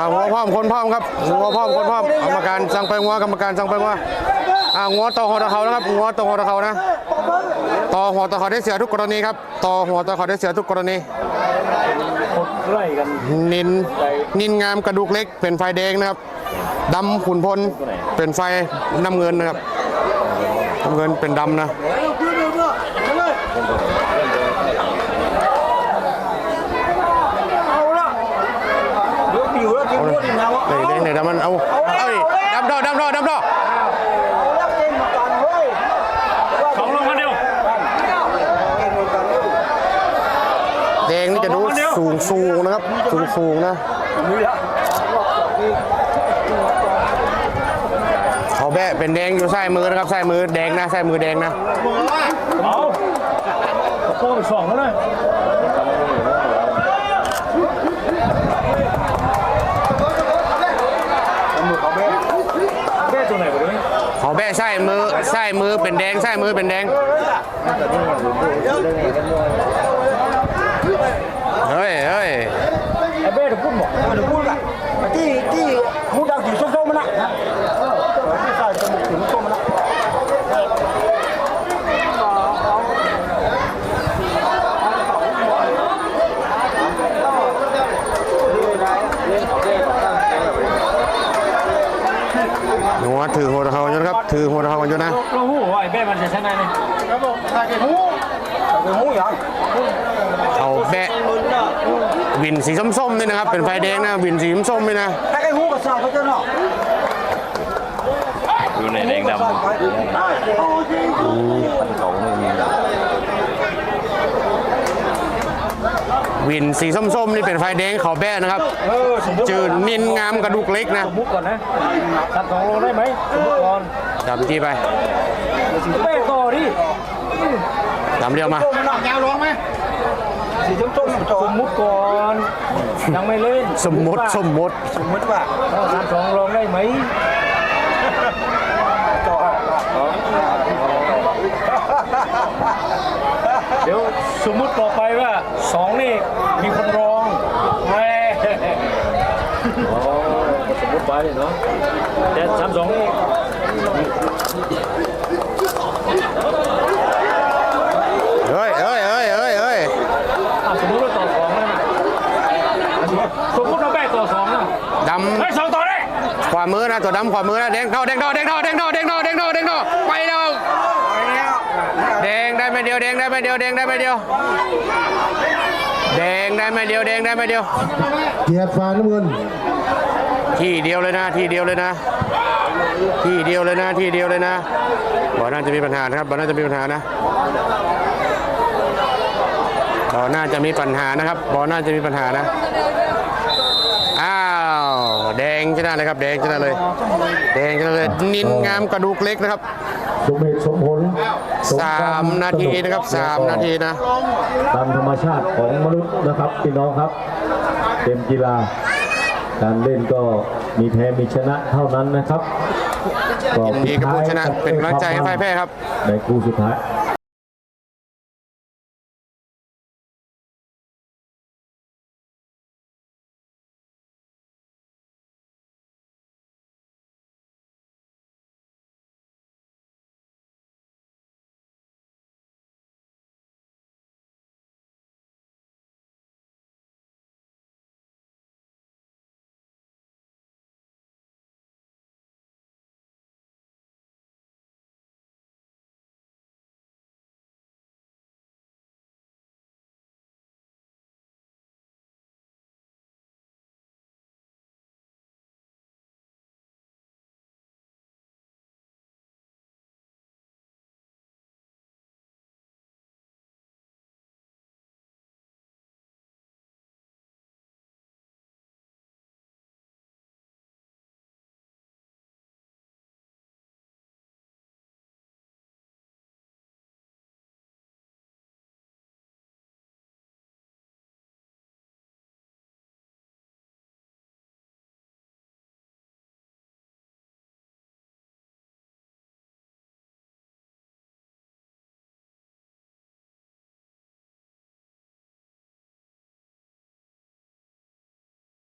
อ่าหัวพร้อมคนพร้อมครับหัวพร้อมคนพร้อมกรรมการสั่งไปหัวกรรมการสั่งไปหัวอ่าหัวต่อหัวตะเขานะครับหัวต่อหัวตะเขานะต่อหัวตะเขาได้เสียทุกกรณีครับต่อหัวตะเขาได้เสียทุกกรณีคนไล่กันนินนินงามกระดูกเล็กเป็นไฟแดงนะครับดำขุนพลเป็นไฟน้ำเงินนะครับน้ำเงินเป็นดำนะ เดี๋ยวปิวแล้วกินรวดอีกนะวะ เดี๋ยวเดี๋ยวเดี๋ยวมันเอาเอ้ ยดำดอดำดอดำดอสองลงมาเดียวแดงนี่จะดูสูงสูงนะครับ สูงสูงนะเขาแบะเป็นแดงอยู่ใส้มือนะครับใส้มือแดงนะใส้มือแดงนะ เอาโค้งสองแล้วเลยแม่ตัวไหนวะเนี่ย เขาแบะใส้มือ ใส้มือเป็นแดงใส้มือเป็นแดง เฮ้ยเฮ้ย ไอ้เบ้จะพูดบอกจะพูดอะที่ที่หูดังสีส้มๆมันนะที่ใส่จมูกสีส้มมันนะ หัว ถือหัวตะเขาอยู่นะครับ ถือหัวตะเขาอยู่นะเราหูว่าไอ้เบ้มันจะชนะนี่ครับผมใส่หูใส่หูอย่างเขาแบะวินสีส้มๆนี่นะครับ เป็นไฟแดงนะวินสีส้มๆนี่นะถ้าไอ้หูกับสาวเขาจะเนาะดูในแดงดำมันเขาไม่มี วินสีส้มๆ นี่เป็นไฟแดงเขาแบะนะครับเออสมมติจืดนินงามกระดูกเล็กนะสมมติก่อนนะตัดสองโลได้ไหมสมมติก่อนจำจี้ไปเป้ต่อดิจำเดียวมามันหนักยาวร้องไหมสีส้มส้มสมมติก่อนยังไม่เล่นสมมติสมมติสมมติว่าตัดสองโลได้ไหมต่อเดี๋ยวสมมุติต่อไปว่าสองนี่มีคนรองแหม อ๋อสมมติไปเนาะแต่สามสองนี่เฮ้ยเฮ้ยเฮ้ยเฮ้ยเฮ้ยอะสมมติว่าต่อสองนะสมมติว่าแบ่งต่อสองนะดเฮ้ยสองต่อได้ำขวามือนะตัวดำขวามือนะแดงเข้าแดงเข้าแดงเข้าแดงเข้าแดงเข้าแดงเข้าแดงเข้าไปแล้วแดงได้ไม่เดียวแดงได้ไม่เดียวแดงได้ไม่เดียว แดงได้ไม่เดียวแดงได้ไม่เดียว เกียรติฟ้าน้ำเงินที่เดียวเลยนะที่เดียวเลยนะ ที่เดียวเลยนะที่เดียวเลยนะบ่น่าจะมีปัญหานะครับบ่น่าจะมีปัญหานะบ่น่าจะมีปัญหานะครับบ่น่าจะมีปัญหานะอ้าวแดงชนะเลยครับ แดงชนะเลย แดงชนะเลยนินงามกระดูกเล็กนะครับ สมเหตุสมผลสามนาทีนะครับสามนาทีนะตามธรรมชาติของมนุษย์นะครับพี่น้องครับเกมกีฬา การเล่นก็มีแพ้มีชนะเท่านั้นนะครับยินดีกับผู้ชนะเป็นกำลังใจให้ฝ่ายแพ้ครับในคู่สุดท้าย